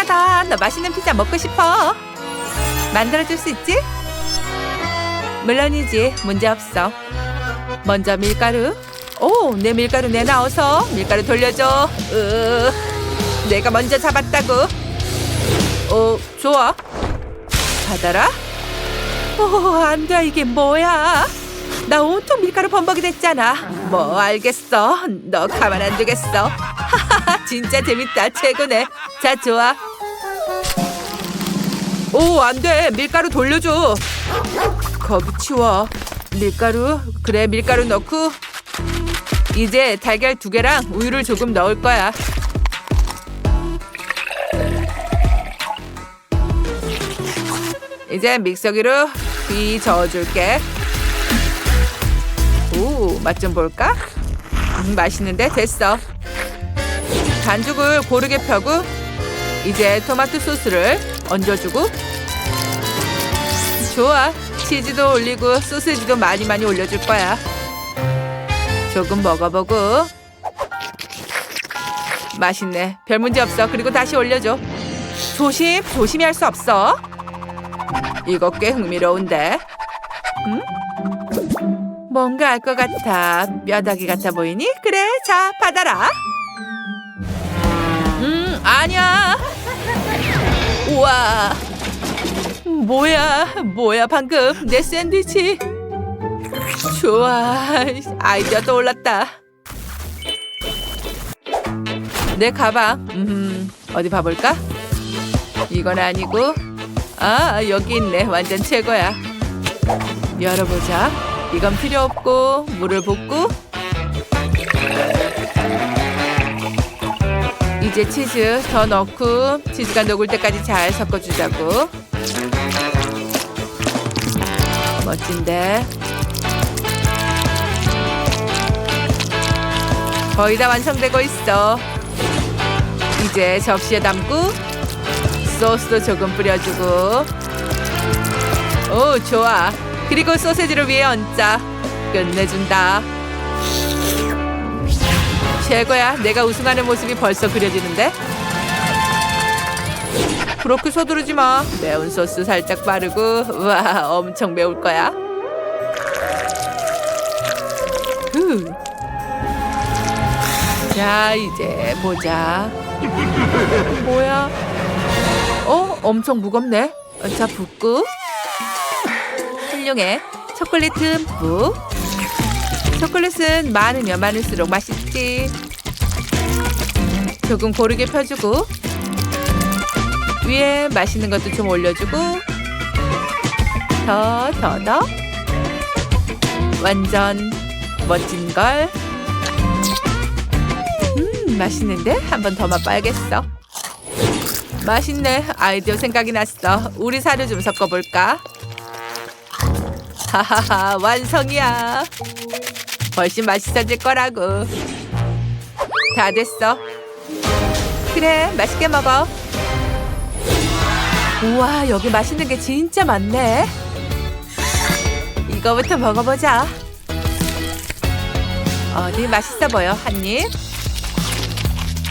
피자다. 너 맛있는 피자 먹고 싶어. 만들어줄 수 있지? 물론이지. 문제 없어. 먼저 밀가루. 오, 내 밀가루 내놔어서 밀가루 돌려줘. 으, 내가 먼저 잡았다고. 어, 좋아. 받아라. 오, 안 돼. 이게 뭐야? 나 온통 밀가루 범벅이 됐잖아. 뭐 알겠어. 너 가만 안 두겠어. 진짜 재밌다. 최고네. 자, 좋아. 오, 안 돼. 밀가루 돌려줘. 거기 치워. 밀가루. 그래, 밀가루 넣고. 이제 달걀 두 개랑 우유를 조금 넣을 거야. 이제 믹서기로 휘 저어줄게. 오, 맛 좀 볼까? 음, 맛있는데 됐어. 반죽을 고르게 펴고 이제 토마토 소스를 얹어주고 좋아. 치즈도 올리고 소시지도 많이 많이 올려줄 거야. 조금 먹어보고 맛있네. 별 문제 없어. 그리고 다시 올려줘. 조심, 조심히 할 수 없어. 이거 꽤 흥미로운데. 응? 뭔가 알 것 같아. 뼈다귀 같아 보이니? 그래, 자, 받아라. 음, 아니야. 우와. 뭐야, 뭐야, 방금 내 샌드위치. 좋아, 아이디어 떠올랐다. 내 가방, 음, 어디 봐볼까? 이건 아니고, 아, 여기 있네. 완전 최고야. 열어보자. 이건 필요 없고, 물을 붓고, 이제 치즈 더 넣고, 치즈가 녹을 때까지 잘 섞어주자고. 멋진데. 거의 다 완성되고 있어. 이제 접시에 담고 소스도 조금 뿌려주고. 오, 좋아. 그리고 소세지를 위에 얹자. 끝내준다. 최고야. 내가 우승하는 모습이 벌써 그려지는데? 그렇게 서두르지 마. 매운 소스 살짝 바르고. 와, 엄청 매울 거야. 후. 자, 이제 보자. 뭐야? 어, 엄청 무겁네. 어, 자, 붓고. 훌륭해. 초콜릿 듬뿍. 초콜릿은 많으면 많을수록 맛있지. 조금 고르게 펴주고. 위에 맛있는 것도 좀 올려주고. 더, 더, 더. 완전 멋진 걸. 음, 맛있는데? 한 번 더 맛봐야겠어. 맛있네. 아이디어 생각이 났어. 우리 사료 좀 섞어볼까? 하하하, 완성이야. 훨씬 맛있어질 거라고. 다 됐어. 그래, 맛있게 먹어. 우와, 여기 맛있는 게 진짜 많네. 이거부터 먹어보자. 어디 맛있어 보여, 한 입?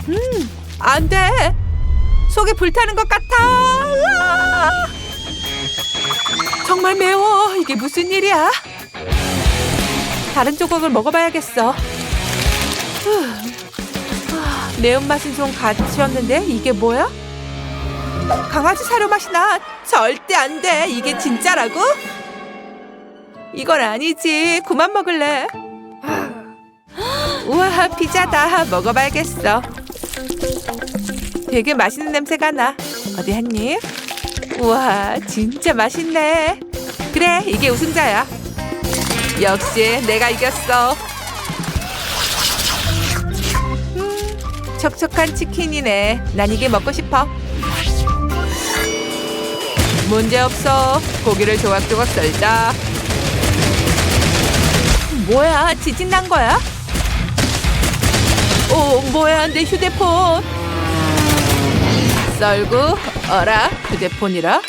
음, 안 돼. 속이 불타는 것 같아. 으아! 정말 매워. 이게 무슨 일이야? 다른 조각을 먹어봐야겠어. 후. 아, 매운맛은 좀 같이였는데 이게 뭐야? 강아지 사료 맛이 나. 절대 안 돼. 이게 진짜라고? 이건 아니지. 그만 먹을래. 우와, 피자다. 먹어봐야겠어. 되게 맛있는 냄새가 나. 어디 한 입? 우와, 진짜 맛있네. 그래, 이게 우승자야. 역시 내가 이겼어. 음, 촉촉한 치킨이네. 난 이게 먹고 싶어. 문제 없어. 고기를 조각조각 썰자. 뭐야? 지진 난 거야? 오, 뭐야? 내 휴대폰. 썰고 어라 휴대폰이라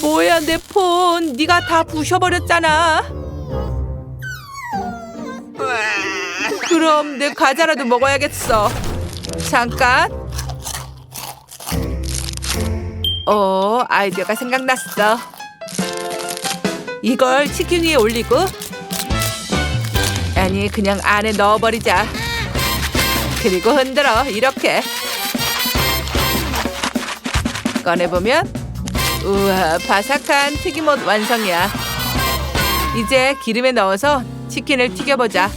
뭐야 내 폰. 네가 다 부셔버렸잖아. 그럼 내 과자라도 먹어야겠어. 잠깐. 어, 아이디어가 생각났어. 이걸 치킨 위에 올리고 아니 그냥 안에 넣어버리자. 그리고 흔들어 이렇게. 꺼내보면 우와 바삭한 튀김옷 완성이야. 이제 기름에 넣어서 치킨을 튀겨보자.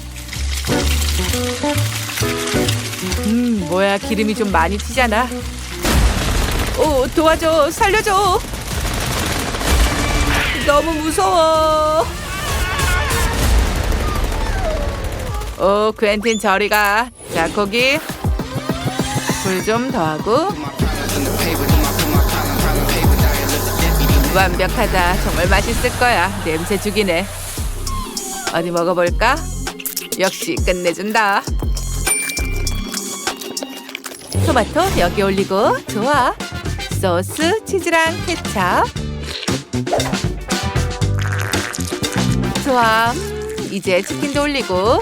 음 뭐야 기름이 좀 많이 튀잖아. 오 도와줘 살려줘. 너무 무서워. 오 퀸틴 저리 가. 자 거기 불 좀 더하고 완벽하다. 정말 맛있을 거야. 냄새 죽이네. 어디 먹어볼까? 역시 끝내준다. 토마토 여기 올리고 좋아. 소스, 치즈랑 케찹. 좋아. 음, 이제 치킨도 올리고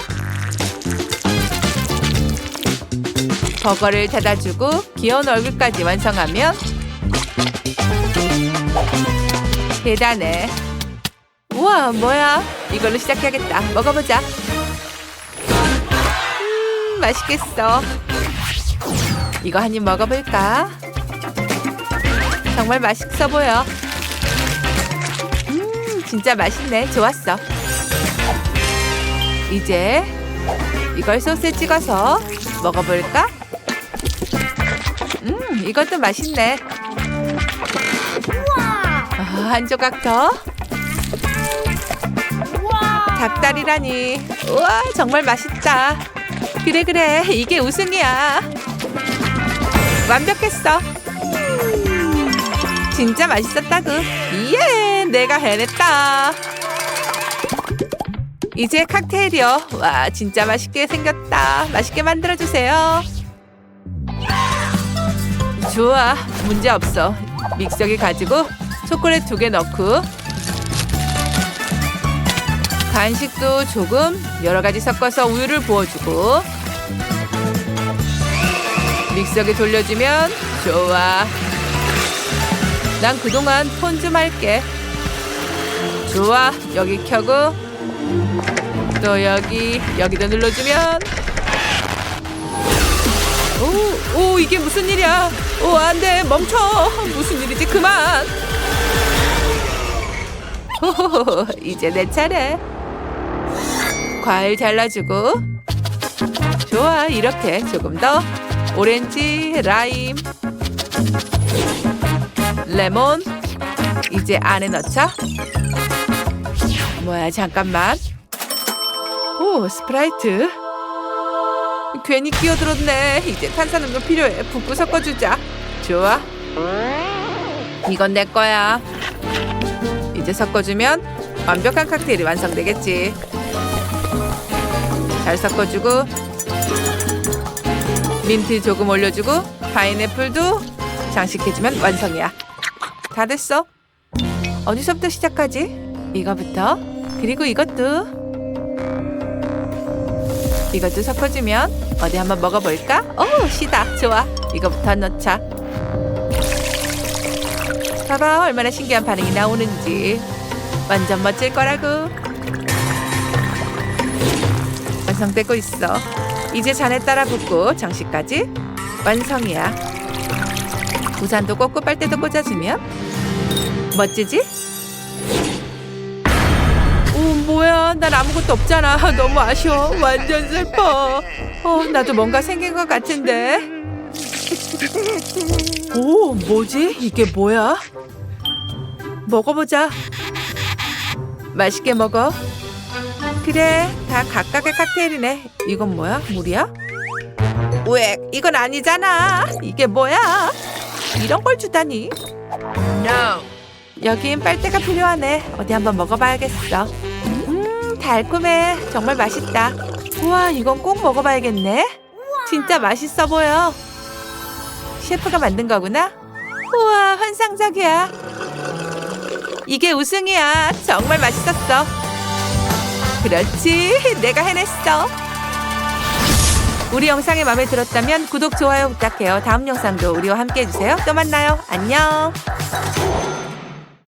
버거를 닫아주고 귀여운 얼굴까지 완성하면 대단해. 우와, 뭐야? 이걸로 시작해야겠다. 먹어보자. 음, 맛있겠어. 이거 한 입 먹어볼까? 정말 맛있어 보여. 음, 진짜 맛있네. 좋았어. 이제 이걸 소스에 찍어서 먹어볼까? 음, 이것도 맛있네. 아, 한 조각 더. 닭다리라니. 우와, 정말 맛있다. 그래, 그래. 이게 우승이야. 완벽했어. 진짜 맛있었다구. 예, 내가 해냈다. 이제 칵테일이요. 와, 진짜 맛있게 생겼다. 맛있게 만들어주세요. 좋아, 문제 없어. 믹서기 가지고 초콜릿 두 개 넣고 간식도 조금 여러 가지 섞어서 우유를 부어주고 믹서기 돌려주면 좋아. 난 그동안 폰 좀 할게. 좋아, 여기 켜고 또 여기 여기도 눌러주면 오, 오 이게 무슨 일이야? 오 안돼 멈춰 무슨 일이지 그만. 호호호 이제 내 차례. 과일 잘라주고. 좋아 이렇게. 조금 더. 오렌지 라임. 레몬. 이제 안에 넣자. 뭐야 잠깐만. 오 스프라이트. 괜히 끼어들었네. 이제 탄산음료 필요해. 붓고 섞어주자. 좋아. 이건 내 거야 이제 섞어주면 완벽한 칵테일이 완성되겠지. 잘 섞어주고 민트 조금 올려주고 파인애플도 장식해주면 완성이야. 다 됐어? 어디서부터 시작하지? 이거부터? 그리고 이것도. 이것도 섞어주면 어디 한번 먹어볼까? 오 시다. 좋아. 이거부터 넣자 봐봐 얼마나 신기한 반응이 나오는지. 완전 멋질 거라고. 완성되고 있어. 이제 잔에 따라 붓고 장식까지. 완성이야. 우산도 꽂고 빨대도 꽂아주면. 멋지지? 오 뭐야. 난 아무것도 없잖아. 너무 아쉬워. 완전 슬퍼. 어 나도 뭔가 생긴 것 같은데 오 뭐지 이게 뭐야 먹어보자 맛있게 먹어 그래 다 각각의 칵테일이네 이건 뭐야 물이야 왜 이건 아니잖아 이게 뭐야 이런 걸 주다니 여긴 빨대가 필요하네. 어디 한번 먹어봐야겠어. 음, 달콤해. 정말 맛있다. 우와, 이건 꼭 먹어봐야겠네. 진짜 맛있어 보여. 셰프가 만든 거구나. 우와, 환상적이야. 이게 우승이야. 정말 맛있었어. 그렇지. 내가 해냈어. 우리 영상이 마음에 들었다면 구독, 좋아요 부탁해요. 다음 영상도 우리와 함께 해주세요. 또 만나요. 안녕.